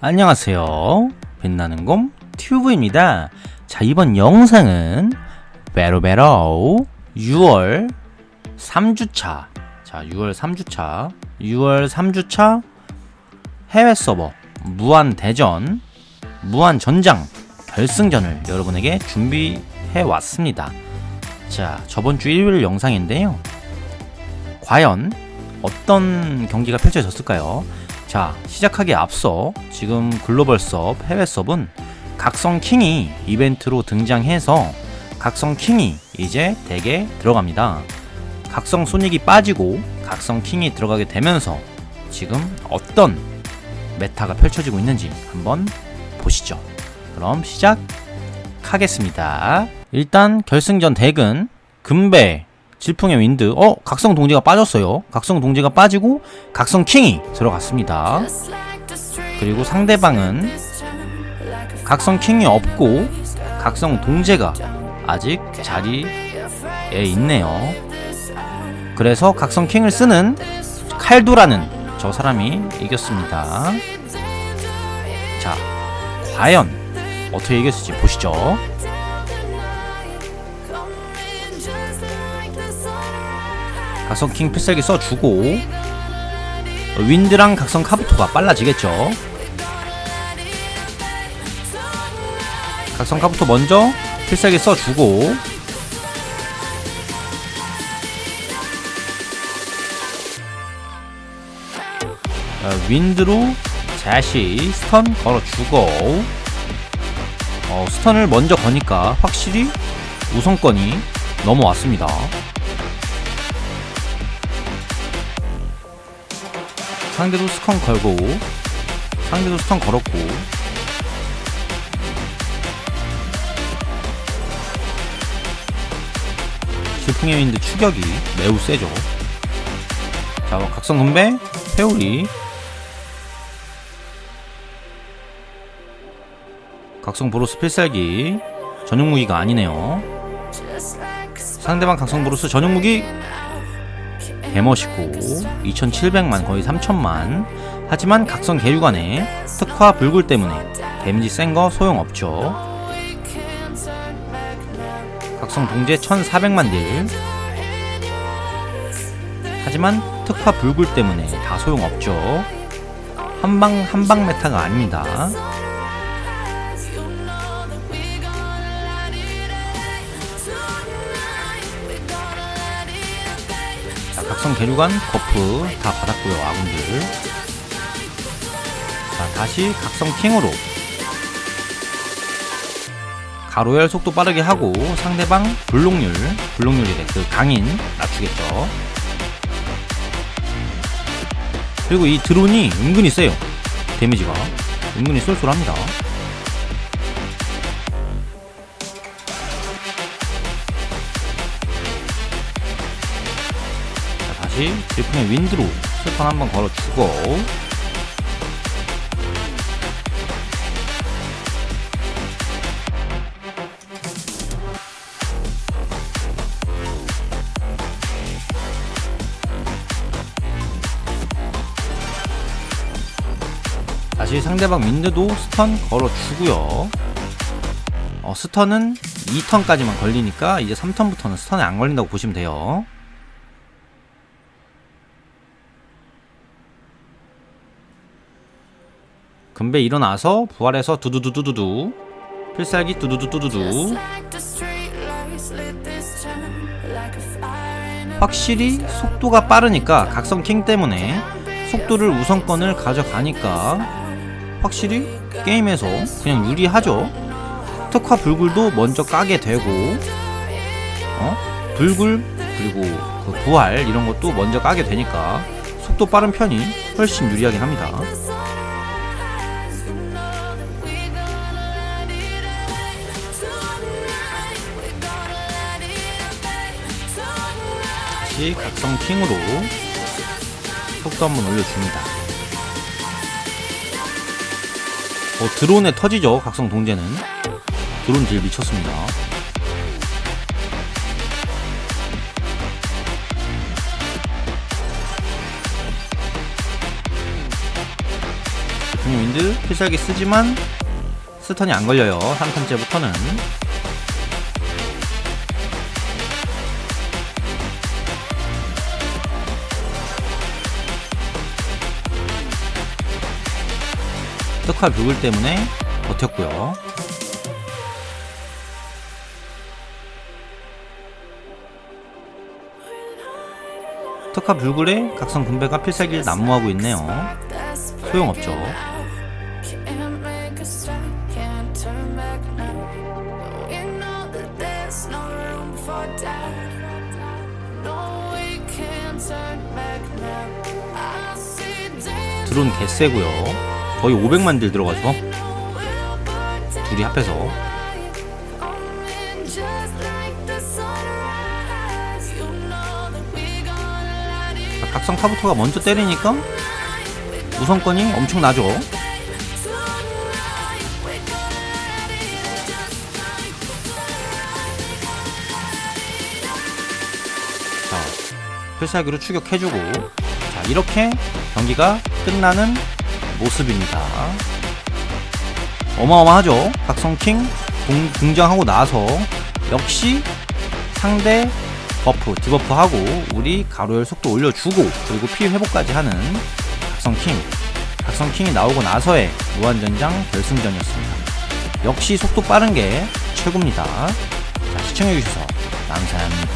안녕하세요. 빛나는 곰 튜브입니다. 자, 이번 영상은 베로베로 6월 3주차. 자, 6월 3주차. 6월 3주차 해외 서버 무한 대전 무한 전장 결승전을 여러분에게 준비해 왔습니다. 자, 저번 주 일요일 영상인데요. 과연 어떤 경기가 펼쳐졌을까요? 자, 시작하기에 앞서 지금 글로벌 섭, 해외 섭은 각성 킹이 이벤트로 등장해서 각성 킹이 이제 덱에 들어갑니다. 각성 소닉이 빠지고 각성 킹이 들어가게 되면서 지금 어떤 메타가 펼쳐지고 있는지 한번 보시죠. 그럼 시작하겠습니다. 일단 결승전 덱은 금배, 질풍의 윈드. 어, 각성 동지가 빠졌어요. 각성 동지가 빠지고 각성 킹이 들어갔습니다. 그리고 상대방은 각성 킹이 없고 각성 동제가 아직 자리에 있네요. 그래서 각성 킹을 쓰는 칼도라는 저 사람이 이겼습니다. 자, 과연 어떻게 이겼을지 보시죠. 각성 킹 필살기 써주고 윈드랑 각성 카부토가 빨라지겠죠. 각성 카부토 먼저 필살기 써주고 어, 윈드로 자시 스턴 걸어주고 어, 스턴을 먼저 거니까 확실히 우선권이 넘어왔습니다. 상대도 스턴 걸고 상대도 스턴 걸었고. 질풍의 윈드 추격이 매우 세죠. 자 각성 분배 회오리. 각성 브로스 필살기. 전용 무기가 아니네요. 상대방 각성 브로스 전용 무기 개멋있고 2700만 거의 3000만. 하지만 각성 계류관에 특화 불굴 때문에 데미지 센 거 소용없죠. 각성 동제 1400만 딜. 하지만 특화 불굴 때문에 다 소용없죠. 한방 한방 메타가 아닙니다 자, 각성 계류관 버프 다 받았고요 아군들. 자 다시 각성 킹으로. 가로열 속도 빠르게 하고 상대방 불록률 불록률이래 그 강인 낮추겠죠. 그리고 이 드론이 은근히 세요. 데미지가 은근히 쏠쏠합니다 다시 질풍의 윈드로 스턴 한번 걸어주고. 다시 상대방 윈드도 스턴 걸어주고요. 어, 스턴은 2턴까지만 걸리니까 이제 3턴부터는 스턴에 안 걸린다고 보시면 돼요 금배 일어나서 부활해서 두두두두두두. 필살기 두두두두두두. 확실히 속도가 빠르니까 각성 킹 때문에 속도를 우선권을 가져가니까 확실히 게임에서 그냥 유리하죠. 특화 불굴도 먼저 까게 되고 어? 불굴 그리고 그 부활 이런 것도 먼저 까게 되니까 속도 빠른 편이 훨씬 유리하긴 합니다 다시 각성 킹으로 속도 한번 올려줍니다. 어, 드론에 터지죠, 각성 동제는. 드론 딜 미쳤습니다. 윈드 빌드 필살기 쓰지만 스턴이 안 걸려요 3턴째부터는 특화 뷰글 때문에 버텼고요 특화 불굴에 각성 군배가 필살기를 난무하고 있네요 소용없죠 드론 개세고요 거의 500만 딜 들어가죠 둘이 합해서 각성 카부토가 먼저 때리니까 우선권이 엄청 나죠 자 필살기로 추격해주고 자 이렇게 경기가 끝나는 모습입니다. 어마어마하죠? 각성킹 동- 등장하고 나서 역시 상대 버프 디버프하고 우리 가로열 속도 올려주고 그리고 피 회복까지 하는 각성킹. 각성킹이 나오고 나서의 무한전장 결승전이었습니다. 역시 속도 빠른 게 최고입니다. 자 시청해주셔서 감사합니다